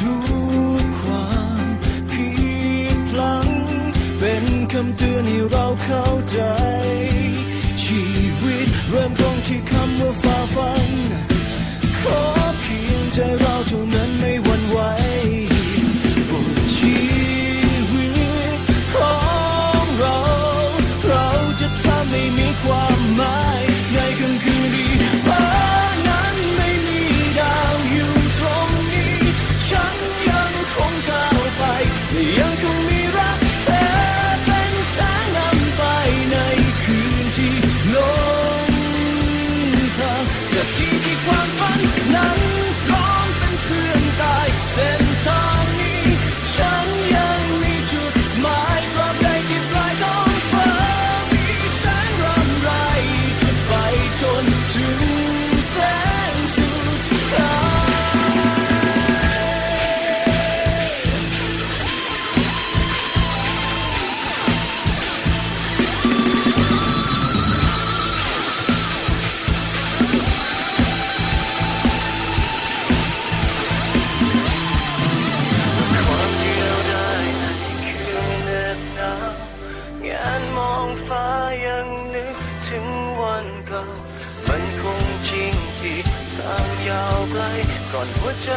ทุกความผิดพลังเป็นคำเตือนให้เราเข้าใจ ชีวิตเริ่มต้นที่คำว่าฟ้าฟ้า ยาวไกลก่อนหัวใจ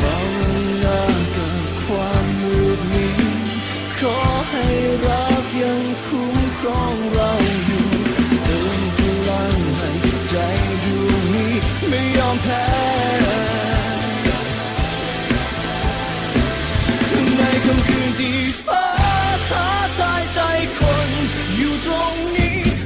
ภาวนากับความมืดมิดขอให้รักยังคุ้มครองเราอยู่เติมพลังให้ใจดวงนี้ไม่ยอมแพ้